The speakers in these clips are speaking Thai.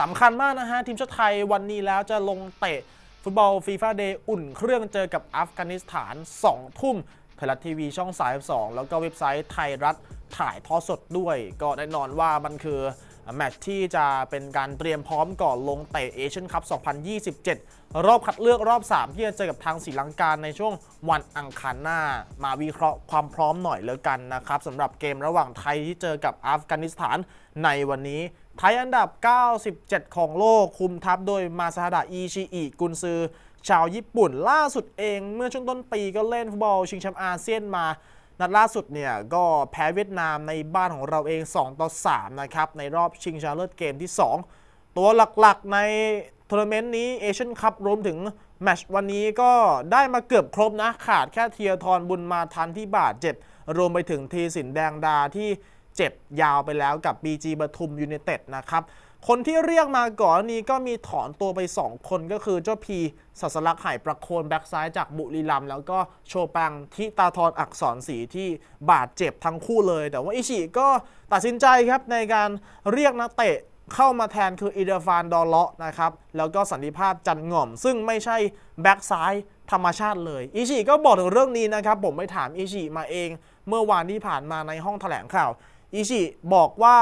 สำคัญมากนะฮะ ทีมชาติไทยวันนี้แล้วจะลงเตะฟุตบอลฟีฟ่าเดย์อุ่นเครื่องเจอกับอัฟกานิสถาน 2 ทุ่มไทยรัฐทีวีช่อง 32 แล้วก็เว็บไซต์ไทยรัฐถ่ายทอดสดด้วย ก็แน่นอนว่ามันคือแมตช์ที่จะเป็นการเตรียมพร้อมก่อนลงเตะเอเชียนคัพ 2027 รอบคัดเลือกรอบ 3 ที่จะเจอกับทางศรีลังกาในช่วงวันอังคารหน้า มาวิเคราะห์ความพร้อมหน่อยแล้วกันนะครับสำหรับเกมระหว่างไทยที่เจอกับอัฟกานิสถานในวันนี้ ไทยอันดับ 97 ของโลก คุมทัพโดยมาซาฮาดะอีชิอิกุนซือ ชาวญี่ปุ่นล่าสุดเองเมื่อช่วงต้นปีก็เล่นฟุตบอลชิงแชมป์อาเซียนมา นัดล่าสุดเนี่ยก็แพ้เวียดนามในบ้านของเราเอง 2 ต่อ 3 นะครับ ในรอบชิงชนะเลิศเกมที่ 2 ตัวหลักๆในทัวร์นาเมนต์นี้เอเชียนคัพรวมถึงแมชวันนี้ก็ได้มาเกือบครบนะ ขาดแค่เทียทรบุญมาทันที่บาดเจ็บ รวมไปถึงทีสินแดงดาที่ เจ็บยาวไปแล้วกับ BG ปทุมยูเนเต็ดนะครับ คนที่เรียกมาก่อนนี้ก็มีถอนตัวไป 2 คนก็คือเจ้าพีสัสลักษณ์ไหประโคนแบ็กซ้ายจากบุรีรัมแล้วก็โชปังทิตาทรอักษรศรีที่บาดเจ็บทั้งคู่เลย แต่ว่าอิชิก็ตัดสินใจครับในการเรียกนักเตะเข้ามาแทนคืออีเดฟานดอลเลาะนะครับ แล้วก็สันติภาพจันง่อม ซึ่งไม่ใช่แบ็กซ้ายธรรมชาติเลย อิชิก็บอกถึงเรื่องนี้นะครับ ผมไปถามอิชิมาเอง เมื่อวานที่ผ่านมาในห้องแถลงข่าว อิชิบอกว่า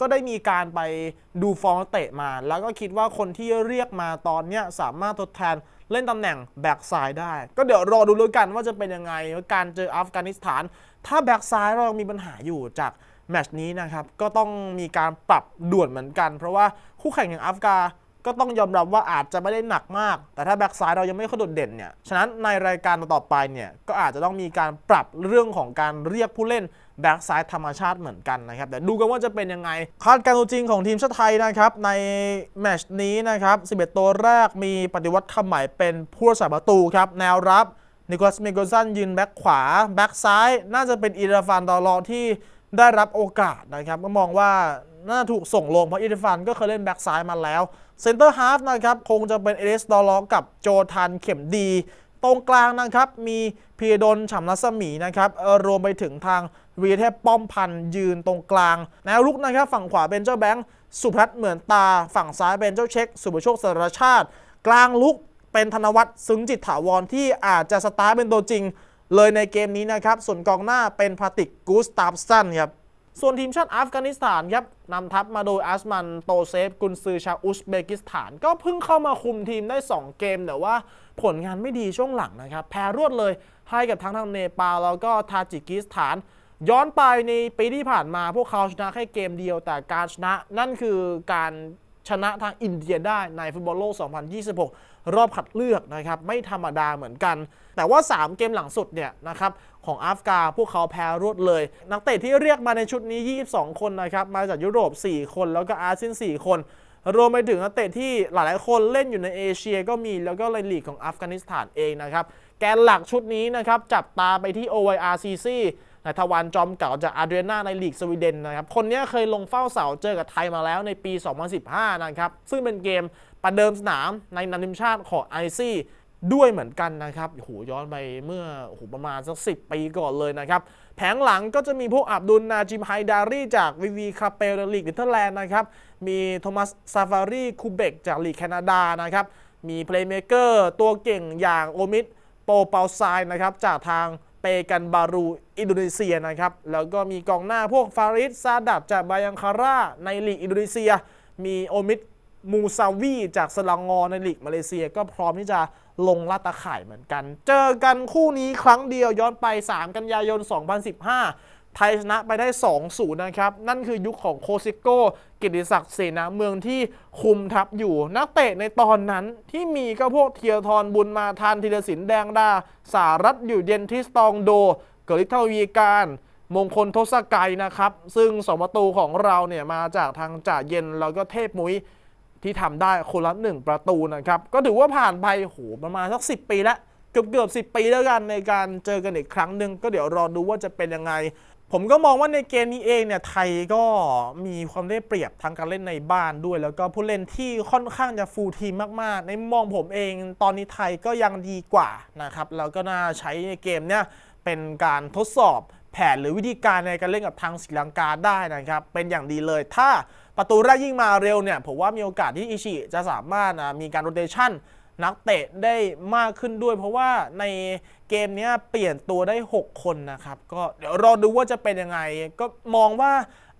ก็ได้มีการไปดูฟอร์มนักเตะมา แล้วก็คิดว่าคนที่เรียกมาตอนเนี้ยสามารถทดแทนเล่นตำแหน่งแบ็กซ้ายได้ ก็เดี๋ยวรอดูแล้วกันว่าจะเป็นยังไงการเจออัฟกานิสถาน ถ้าแบ็กซ้ายเรามีปัญหาอยู่จากแมชนี้นะครับก็ต้องมีการปรับด่วนเหมือนกัน เพราะว่าคู่แข่งอย่างอัฟกาก็ต้องยอมรับว่าอาจจะไม่ได้หนักมาก แต่ถ้าแบ็กซ้ายเรายังไม่ค่อยโดดเด่นเนี่ย ฉะนั้นในรายการต่อไปเนี่ย ก็อาจจะต้องมีการปรับเรื่องของการเรียกผู้เล่น แบ็กซ้ายธรรมชาติเหมือนกันนะครับ แต่ดูกันว่าจะเป็นยังไง คาดการณ์จริงของทีมชาติไทยนะครับ ในแมชนี้นะครับ 11 ตัวแรกมีปฏิวัติคำใหม่เป็นผู้รักษาประตูครับ แนวรับนิโคลัสเมโกซันยืนแบ็กขวา แบ็กซ้าย น่าจะเป็นอีราฟานดอลลอที่ได้รับโอกาสนะครับ ก็มองว่าน่าถูกส่งลงเพราะอีราฟานก็เคยเล่นแบ็กซ้ายมาแล้วเซนเตอร์ฮาฟนะครับคงจะเป็นเอเดสดอลอกับโจทันเข็มดี ตรงกลางนะครับมีพียดลฉ่ำรัศมีนะครับรวมไปถึงทางวีเทพป้อมพันยืนตรงกลางแนวรุกนะครับฝั่งขวาเป็นเจ้าแบงค์สุพัฒน์เหมือนตา ฝั่งซ้ายเป็นเจ้าเช็ค สุภโชคสารชาติ กลางลุกเป็นธนวัฒน์ซึ้งจิตถาวรที่อาจจะสตาร์ทเป็นตัวจริง เลยในเกมนี้นะครับส่วนกองหน้าเป็นพาติกกูสตาฟสันครับ ส่วนทีมชาติอัฟกานิสถานครับนำทัพมาโดยอัสมันโตเซฟ กุนซือชาวอุซเบกิสถาน ก็เพิ่งเข้ามาคุมทีมได้ 2 เกม แต่ว่าผลงานไม่ดีช่วงหลังนะครับ แพ้รวดเลยให้กับทั้งทางเนปาลแล้วก็ทาจิกิสถาน ย้อนไปในปีที่ผ่านมาพวกเขาชนะแค่เกมเดียว แต่การชนะนั่นคือการ ชนะทางอินเดียได้ในฟุตบอลโลก 2026 รอบคัดเลือกนะครับ ไม่ธรรมดาเหมือนกัน แต่ว่า 3 เกมหลังสุดเนี่ยนะครับของอัฟกาพวกเขาแพ้รวดเลย นักเตะที่เรียกมาในชุดนี้ 22 คนนะครับ มาจากยุโรป 4 คนแล้วก็อาเซียน 4 คนรวมไปถึงนักเตะที่หลายๆ คนเล่นอยู่ในเอเชียก็มีแล้วก็ในลีกของอัฟกานิสถานเองนะครับ แกนหลักชุดนี้นะครับ จับตาไปที่ OYRCC นายทวารจอมเก่าจากอาร์เดรียนาในลีกสวีเดนนะครับ คนนี้เคยลงเฝ้าเสาเจอกับไทยมาแล้วในปี 2015 นะครับ ซึ่งเป็นเกมประเดิมสนามในนามทีมชาติของไอซี่ด้วยเหมือนกันนะครับโหย้อนไปเมื่อโอ้โหประมาณสักสิปีก่อนเลยนะครับ แผงหลังก็จะมีพวกอับดุลนาจิมไฮดารีจากวีวีคาเปลลีกเนเธอร์แลนด์นะครับ มีโทมัสซาฟารีคูเบกจากลีกแคนาดานะครับ มีเพลย์เมเกอร์ตัวเก่งอย่างโอมิดโปเปาไซนะครับ จากทาง เปกันบารูอินโดนีเซียนะครับ แล้วก็มีกองหน้าพวกฟาริสซาดับจากบายังคาร่าในลีกอินโดนีเซีย มีโอมิดมูซาวีจากสลังงอในลีกมาเลเซีย ก็พร้อมที่จะลงลาตาข่ายเหมือนกัน เจอกันคู่นี้ครั้งเดียวย้อนไป 3 กันยายน 2015 ไทยชนะไปได้ 2-0 นะครับ นั่นคือยุคของโคซิโก้ กิติศักดิ์เสนาเมืองที่คุมทัพอยู่ นักเตะในตอนนั้นที่มีก็พวกเทียทรบุญมาทานธีรศิลปแดงดา สารัตอยู่เย็นทิสตองโด เกิริทวีการ มงคลทศกัยนะครับ ซึ่งสองประตูของเราเนี่ยมาจากทางจ่าเย็นแล้วก็เทพมุ้ยที่ทำได้คนละหนึ่งประตูนะครับ ก็ถือว่าผ่านไปโหประมาณสักสิปีแล้ว เกือบเกือบสิปีแล้วกันในการเจอกันอีกครั้งหนึ่งก็เดี๋ยวรอดูว่าจะเป็นยังไง ผมก็มองว่าในเกมนี้เองเนี่ยไทยก็มีความได้เปรียบทางการเล่นในบ้านด้วย แล้วก็ผู้เล่นที่ค่อนข้างจะฟูลทีมมากๆ ในมองผมเองตอนนี้ไทยก็ยังดีกว่านะครับแล้วก็น่าใช้ในเกมเนี่ยเป็นการทดสอบแผนหรือวิธีการในการเล่นกับทางศรีลังกาได้นะครับ เป็นอย่างดีเลย ถ้าประตูแรกยิ่งมาเร็วเนี่ย ผมว่ามีโอกาสที่อิชิจะสามารถอะมีการโรเตชัน นักเตะได้มากขึ้นด้วย เพราะว่าในเกมนี้เปลี่ยนตัวได้ 6 คนนะครับ ก็เดี๋ยวรอดูว่าจะเป็นยังไง ก็มองว่า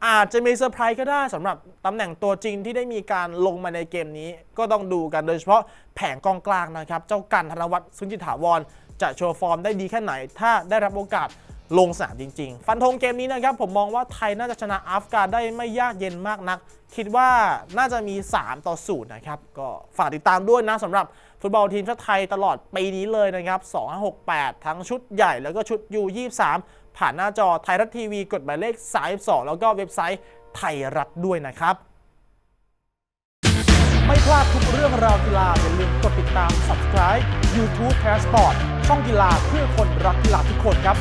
อาจจะมีเซอร์ไพรส์ก็ได้สำหรับตำแหน่งตัวจริงที่ได้มีการลงมาในเกมนี้ ก็ต้องดูกันโดยเฉพาะแผงกองกลางนะครับ เจ้ากันธนวัฒน์สุนจิตถาวร จะโชว์ฟอร์มได้ดีแค่ไหน ถ้าได้รับโอกาส ลงสนามจริง ๆ ฟันธงเกมนี้นะครับผมมองว่าไทยน่าจะชนะอัฟกานได้ไม่ยากเย็นมากนัก คิดว่าน่าจะมี 3 ต่อ0นะครับ ก็ฝากติดตามด้วยนะสำหรับฟุตบอลทีมชาติไทยตลอดปีนี้เลยนะครับ 2568 ทั้งชุดใหญ่แล้วก็ชุด U23 ผ่านหน้าจอไทยรัฐทีวีกดหมายเลข 32 แล้วก็เว็บไซต์ไทยรัฐด้วยนะครับไม่พลาดทุกเรื่องราวกีฬาอย่าลืมกดติดตาม subscribe YouTube Passport ช่องกีฬาเพื่อคนรักกีฬาทุกคนครับ